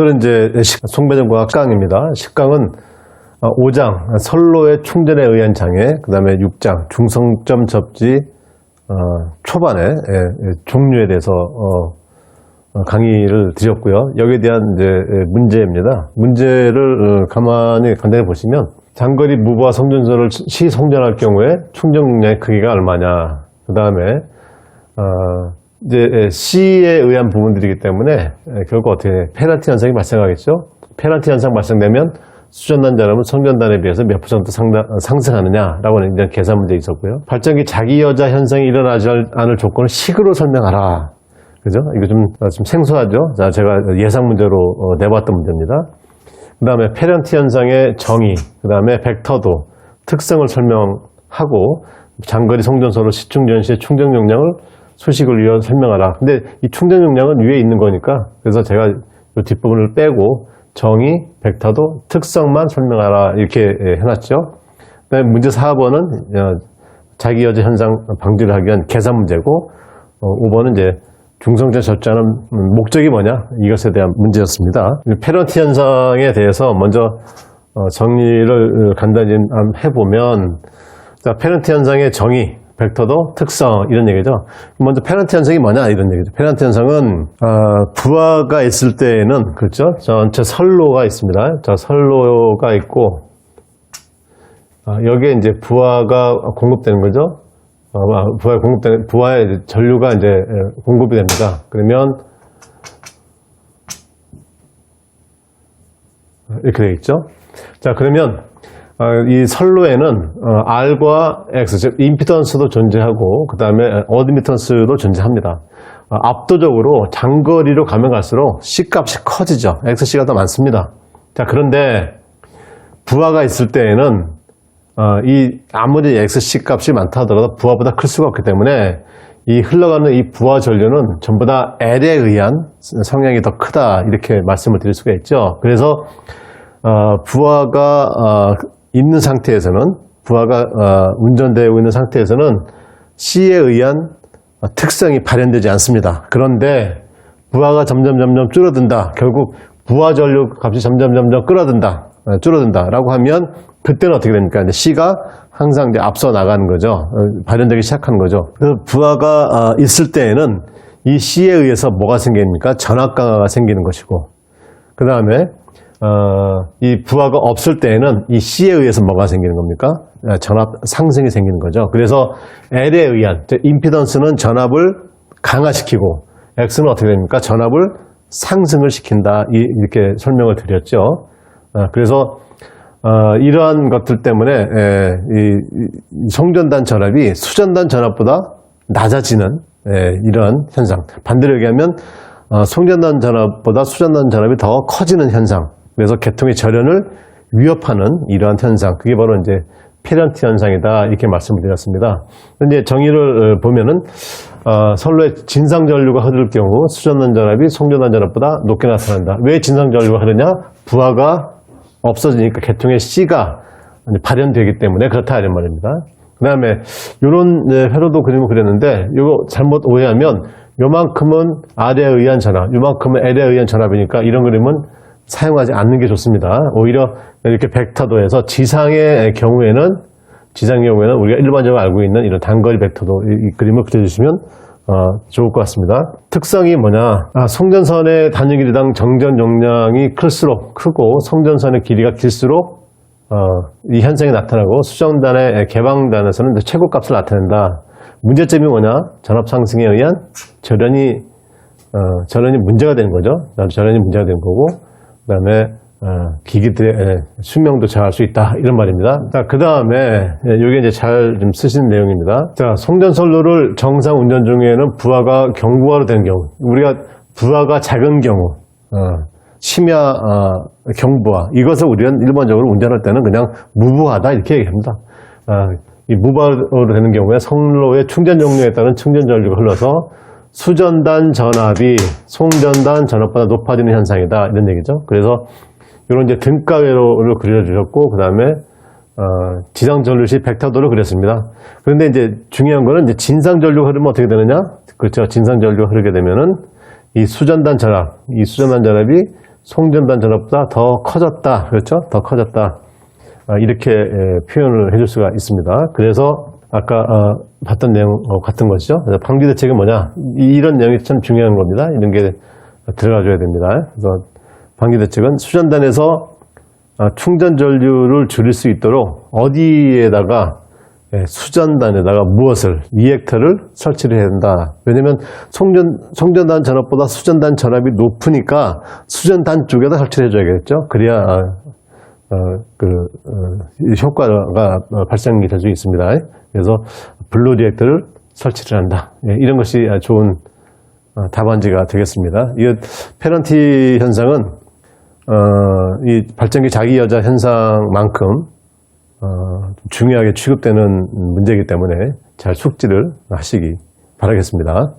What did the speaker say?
오늘은 이제 송배전과 식강입니다. 식강은 5장 선로의 충전에 의한 장애, 그 다음에 6장 중성점 접지 어, 초반에 예, 예, 종류에 대해서 어, 어, 강의를 드렸고요. 여기에 대한 이제 예, 문제입니다. 문제를 어, 가만히 간단히 보시면 장거리 무부와 성전설을 시 성전할 경우에 충전 용량의 크기가 얼마냐. 그 다음에 어, 이제 예, C에 의한 부분들이기 때문에 예, 결국 어떻게 페널티 현상이 발생하겠죠. 페널티 현상 발생되면 수전단 자람은 성전단에 비해서 몇 퍼센트 상당, 상승하느냐라고는 이제 계산 문제 있었고요. 발전기 자기 여자 현상이 일어나지 않을 조건을 식으로 설명하라. 그죠? 이거 좀, 어, 좀 생소하죠? 자, 제가 예상 문제로 어, 내봤던 문제입니다. 그 다음에 페런티 현상의 정의, 그 다음에 벡터도, 특성을 설명하고, 장거리 성전소로 시충전 시의 충전 용량을 수식을 이어 설명하라. 근데 이 충전 용량은 위에 있는 거니까, 그래서 제가 이 뒷부분을 빼고, 정의, 벡터도, 특성만 설명하라. 이렇게 예, 해놨죠. 그 다음에 문제 4번은, 어, 자기 여자 현상 방지를 하기 위한 계산 문제고, 어, 5번은 이제 중성전 절자는 목적이 뭐냐 이것에 대한 문제였습니다. 페런티 현상에 대해서 먼저 어, 정리를 간단히 해보면 자, 페런티 현상의 정의, 벡터도 특성 이런 얘기죠. 먼저 페런티 현상이 뭐냐 이런 얘기죠. 페런티 현상은 어, 부하가 있을 때에는 그렇죠. 전체 선로가 있습니다. 자 선로가 있고 아, 여기에 이제 부하가 공급되는 거죠. 어, 부하에 공급되는, 부하의 전류가 이제 예, 공급이 됩니다. 그러면, 이렇게 되어 있죠. 자, 그러면, 어, 이 선로에는 어, R과 X, 즉, 임피던스도 존재하고, 그 다음에 어드미턴스도 존재합니다. 어, 압도적으로 장거리로 가면 갈수록 C 값이 커지죠. XC가 더 많습니다. 자, 그런데, 부하가 있을 때에는 어, 이 아무리 XC 값이 많다 하더라도 부하보다 클 수가 없기 때문에 이 흘러가는 이 부하 전류는 전부 다 L에 의한 성향이 더 크다 이렇게 말씀을 드릴 수가 있죠. 그래서 어, 부하가 어, 있는 상태에서는 부하가 어, 운전되고 있는 상태에서는 C에 의한 특성이 발현되지 않습니다. 그런데 부하가 점점 점점 줄어든다. 결국 부하 전류 값이 점점 점점 끌어든다. 어, 줄어든다라고 하면 그때는 어떻게 됩니까? 이제 C가 항상 이제 앞서 나가는 거죠. 어, 발현되기 시작하는 거죠. 그 부하가 어, 있을 때에는 이 C에 의해서 뭐가 생깁니까? 전압 강화가 생기는 것이고, 그 다음에 이 부하가 없을 때에는 이 C에 의해서 뭐가 생기는 겁니까? 어, 전압 상승이 생기는 거죠. 그래서 L에 의한 즉 임피던스는 전압을 강화시키고 X는 어떻게 됩니까? 전압을 상승을 시킨다. 이- 이렇게 설명을 드렸죠. 어, 그래서 어, 이러한 것들 때문에 송전단 전압이 수전단 전압보다 낮아지는 에, 이러한 현상. 반대로 얘기하면 어, 송전단 전압보다 수전단 전압이 더 커지는 현상. 그래서 개통의 절연을 위협하는 이러한 현상. 그게 바로 이제 페런티 현상이다 이렇게 말씀을 드렸습니다. 근데 정의를 어, 보면은 어, 선로에 진상 전류가 흐를 경우 수전단 전압이 송전단 전압보다 높게 나타난다. 왜 진상 전류가 흐르냐? 부하가 없어지니까 개통의 C가 발현되기 때문에 그렇다 이런 말입니다. 그 다음에 이런 회로도 그림을 그렸는데 이거 잘못 오해하면 요만큼은 R에 의한 전압, 요만큼은 L에 의한 전압이니까 이런 그림은 사용하지 않는 게 좋습니다. 오히려 이렇게 벡터도에서 지상의 경우에는 지상의 경우에는 우리가 일반적으로 알고 있는 이런 단거리 벡터도 이, 이 그림을 그려주시면 어, 좋을 것 같습니다. 특성이 뭐냐? 아, 송전선의 단위 길이당 정전 용량이 클수록 크고 송전선의 길이가 길수록 어, 이 현상이 나타나고 수정단의 개방단에서는 최고값을 나타낸다. 문제점이 뭐냐? 전압 상승에 의한 절연이 어, 절연이 문제가 되는 거죠. 절연이 문제가 되는 거고, 그 다음에 기기들의 예, 수명도 저할 수 있다 이런 말입니다. 자, 그 다음에 이게 이제 잘 좀 쓰신 내용입니다. 자, 송전선로를 정상 운전 중에는 부하가 경부하로 되는 경우, 우리가 부하가 작은 경우, 어, 심야 어, 경부하 이것을 우리는 일반적으로 운전할 때는 그냥 무부하다 이렇게 얘기합니다. 아, 이 무부하로 되는 경우에 선로의 충전 용량에 따른 충전 전류가 흘러서 수전단 전압이 송전단 전압보다 높아지는 현상이다 이런 얘기죠. 그래서 이런 이제 등가회로를 그려주셨고 그 다음에 어, 지상 전류시 벡터도를 그렸습니다. 그런데 이제 중요한 거는 이제 진상 전류가 흐르면 어떻게 되느냐? 그렇죠. 진상 전류가 흐르게 되면은 이 수전단 전압, 이 수전단 전압이 송전단 전압보다 더 커졌다. 그렇죠? 더 커졌다. 아, 이렇게 에, 표현을 해줄 수가 있습니다. 그래서 아까 어, 봤던 내용 어, 같은 것이죠. 방지 대책이 뭐냐? 이- 이런 내용이 참 중요한 겁니다. 이런 게 들어가줘야 됩니다. 그래서 방지 대책은 수전단에서 아, 충전 전류를 줄일 수 있도록 어디에다가 예, 수전단에다가 무엇을 리액터를 설치를 해야 된다. 왜냐면 송전 송전단 전압보다 수전단 전압이 높으니까 수전단 쪽에다 설치를 해줘야겠죠. 그래야 아, 어, 그 어, 이 효과가 어, 발생이 될 수 있습니다. 그래서 블루 리액터를 설치를 한다. 예, 이런 것이 아, 좋은 어, 답안지가 되겠습니다. 이 페런티 현상은 어, 이 발전기 자기 여자 현상만큼 어, 중요하게 취급되는 문제이기 때문에 잘 숙지를 하시기 바라겠습니다.